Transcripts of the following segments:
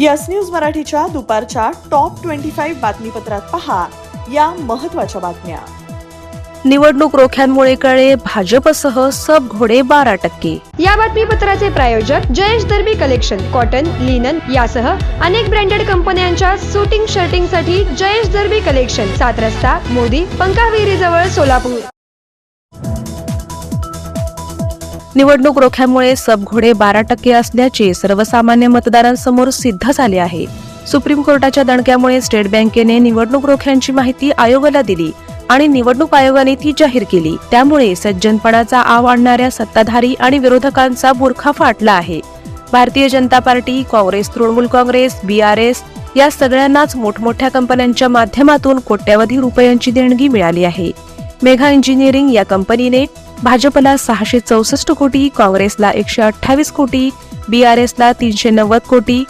Yes news मराठीच्या दुपारच्या top twenty five बातमीपत्रात पहा या महत्त्वाच्या बातम्या. निवडणूक रोख्यांमुळे कळे भाजपसह सब घोडे बारा टक्के. या बातमीपत्राचे प्रायोजक Jayesh Darbi collection cotton linen यासह अनेक ब्रँडेड कंपन्यांच्या सुटिंग शर्टिंगसाठी जयेश दर्बी कलेक्शन सात रस्ता मोदी पंकाविरी जवळ सोलापूर. निवडणूक रोख्यामुळे सब घोडे बारा टक्के असल्याचे सर्वसामान्य मतदारांसमोर सिद्ध झाले आहे. सुप्रीम कोर्टाच्या दणक्यामुळे स्टेट बँकेने निवडणूक रोख्यांची माहिती आयोगाला दिली आणि निवडणूक आयोगाने ती जाहीर केली. त्यामुळे सज्जनपणाचा आव आणणाऱ्या सत्ताधारी आणि विरोधकांचा बुरखा फाटला आहे. Bharatiya Janata party Congress Trinamool Congress BRS या सगळ्यांनाच मोठमोठ्या कंपन्यांच्या माध्यमातून कोट्यवधी रुपयांची देणगी मिळाली आहे. मेघा इंजिनिअरिंग या कंपनीने भाजपला सहाशे चौसष्ट कोटी काँग्रेसला एकशे अठ्ठावीस कोटी बी आर एसला तीनशे नव्वद कोटी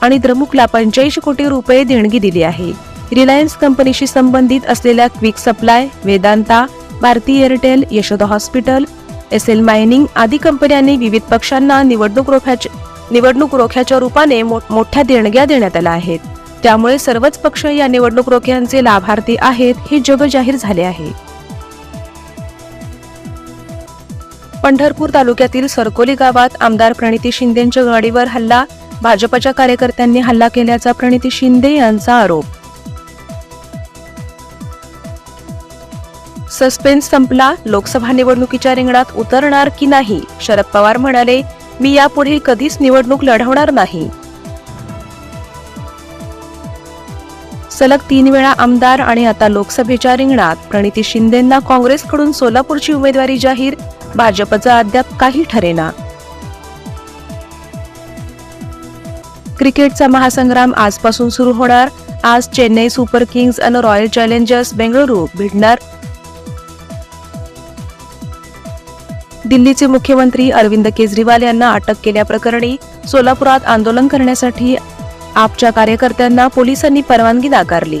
आणि द्रमुकला पंच्याऐंशी कोटी रुपये देणगी दिली आहे. रिलायन्स कंपनीशी संबंधित असलेल्या quick supply Vedanta Bharti Airtel Yashoda hospital S L mining आदी कंपन्यांनी विविध पक्षांना निवडणूक रोख्याच्या निवडणूक रोख्याच्या रूपाने मो- मोठ्या देणग्या देण्यात आल्या आहेत. त्यामुळे सर्वच पक्ष या निवडणूक रोख्यांचे लाभार्थी आहेत हे जग जाहीर झाले आहे. पंढरपूर तालुक्यातील सरकोली गावात आमदार प्रणिती शिंदेच्या गाडीवर हल्ला भाजपच्या कार्यकर्त्यांनी हल्ला केल्याचा प्रणिती शिंदे यांचा आरोप. सस्पेन्स संपला लोकसभा निवडणुकीच्या रिंगणात उतरणार की नाही? शरद पवार म्हणाले मी यापुढे कधीच निवडणूक लढवणार नाही. सलग तीन वेळा आमदार आणि आता लोकसभेच्या रिंगणात प्रणिती शिंदेंना काँग्रेसकडून सोलापूरची उमेदवारी जाहीर भाजपचं अद्याप काही ठरेना. क्रिकेटचा महासंग्राम आजपासून सुरू होणार. आज चेन्नई सुपर किंग्ज आणि रॉयल चॅलेंजर्स बेंगळुरू भिडणार. दिल्लीचे मुख्यमंत्री अरविंद केजरीवाल यांना अटक केल्याप्रकरणी सोलापुरात आंदोलन करण्यासाठी आपच्या कार्यकर्त्यांना पोलिसांनी परवानगी नाकारली.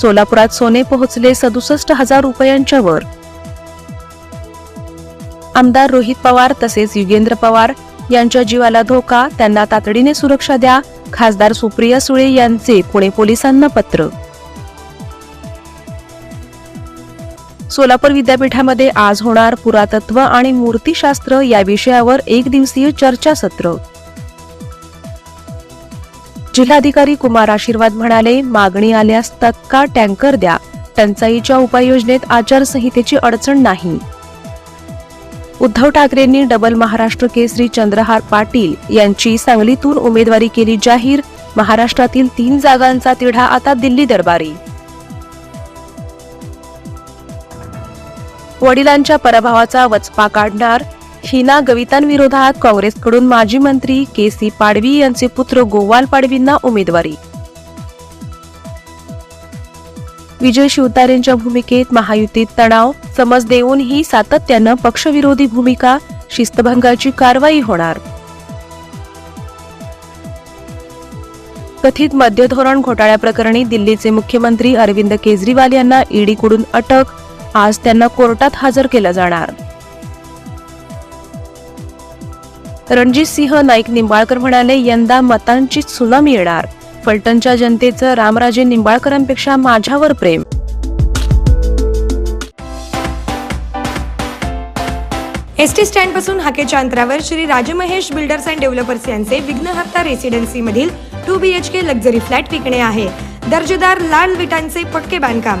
सोलापुरात सोने पोहोचले सदुसष्ट हजार रुपयांच्या वर. आमदार रोहित पवार तसेच युगेंद्र पवार यांच्या जीवाला धोका त्यांना तातडीने सुरक्षा द्या खासदार सुप्रिया सुळे यांचे पुणे पोलिसांना पत्र. सोलापूर विद्यापीठामध्ये आज होणार पुरातत्व आणि मूर्तीशास्त्र या विषयावर एक दिवसीय चर्चासत्र. जिल्हाधिकारी कुमार आशीर्वाद म्हणाले मागणी आल्यास तत्काळ टँकर द्या. टंचाईच्या उपाययोजनेत आचारसंहितेची अडचण नाही. उद्धव ठाकरेंनी डबल महाराष्ट्र केसरी चंद्रहार पाटील यांची सांगलीतून उमेदवारी केली जाहीर. महाराष्ट्रातील तीन जागांचा तिढा आता दिल्ली दरबारी. वडिलांच्या पराभवाचा वचपा काढणार हिना गवितांविरोधात काँग्रेसकडून माजी मंत्री के सी पाडवी यांचे पुत्र गोवाल पाडवींना उमेदवारी. विजय शिवतारेंच्या भूमिकेत महायुतीत तणाव समज देऊनही सातत्यानं पक्षविरोधी भूमिका शिस्तभंगाची कारवाई होणार. कथित मद्यधोरण घोटाळ्याप्रकरणी दिल्लीचे मुख्यमंत्री अरविंद केजरीवाल यांना ईडीकडून अटक आज त्यांना कोर्टात हजर केलं जाणार. रणजित सिंह नाईक निंबाळकर म्हणाले यंदा मतांची सुनामी येणार. फलटणच्या जनतेचं रामराजे निंबाळकरांपेक्षा माझ्यावर प्रेम. एस टी स्टँडपासून हाकेच्या अंतरावर Shri Rajmahesh builders and developers यांचे विघ्नहर्ता रेसिडेन्सी मधील two B H K luxury flat विकणे आहे. दर्जेदार लाल विटांचे पक्के बांधकाम.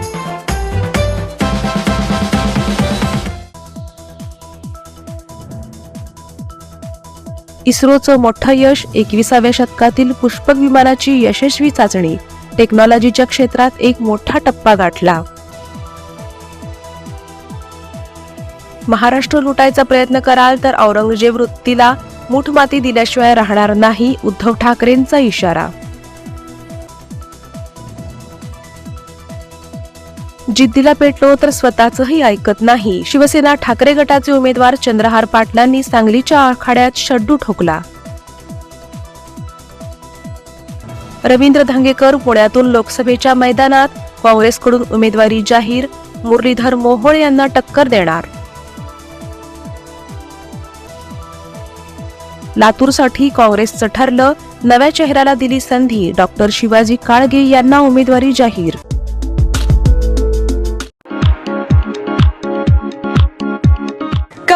इस्रोचं मोठं यश एकविसाव्या शतकातील पुष्पक विमानाची यशस्वी चाचणी. टेक्नॉलॉजीच्या क्षेत्रात एक मोठा टप्पा गाठला. महाराष्ट्र लुटायचा प्रयत्न कराल तर औरंगजेब वृत्तीला मूठमाती दिल्याशिवाय राहणार नाही उद्धव ठाकरेंचा इशारा. जिद्दीला पेटलो तर स्वतःचंही ऐकत नाही. शिवसेना ठाकरे गटाचे उमेदवार चंद्रहार पाटलांनी सांगलीच्या आखाड्यात शड्डू ठोकला. रवींद्र धांगेकर पुण्यातून लोकसभेच्या मैदानात काँग्रेसकडून उमेदवारी जाहीर मुरलीधर मोहोळ यांना टक्कर देणार. लातूरसाठी काँग्रेसचं ठरलं नव्या चेहऱ्याला दिली संधी डॉक्टर शिवाजी काळगे यांना उमेदवारी जाहीर.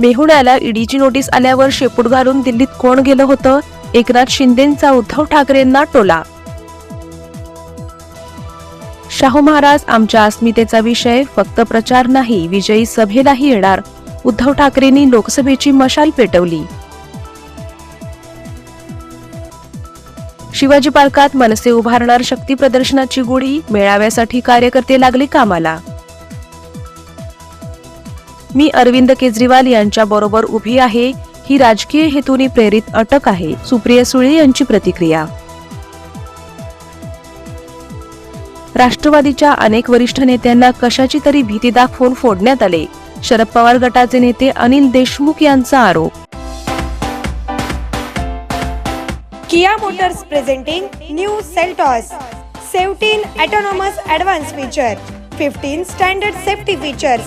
मेहुण्याला ईडीची नोटीस आल्यावर शेपूट घालून दिल्लीत कोण गेलं होतं? एकनाथ शिंदेचा उद्धव ठाकरेंना टोला. शाहू महाराज आमच्या अस्मितेचा विषय फक्त प्रचार नाही विजयी सभेलाही येणार. उद्धव ठाकरेंनी लोकसभेची मशाल पेटवली. शिवाजी पार्कात मनसे उभारणार शक्ती प्रदर्शनाची गुढी मेळाव्यासाठी कार्यकर्ते लागले कामाला. मी अरविंद केजरीवाल यांच्या बरोबर उभी आहे. ही राजकीय हेतूने प्रेरित अटक आहे. सुप्रिया सुळे यांची प्रतिक्रिया. राष्ट्रवादीच्या अनेक वरिष्ठ नेत्यांना कशाची तरी भीती दाखवून फोडण्यात आले. शरद पवार गटाचे नेते अनिल देशमुख यांचा आरोप. Kia motors presenting new Seltos. 17 autonomous advanced feature, 15 standard safety features,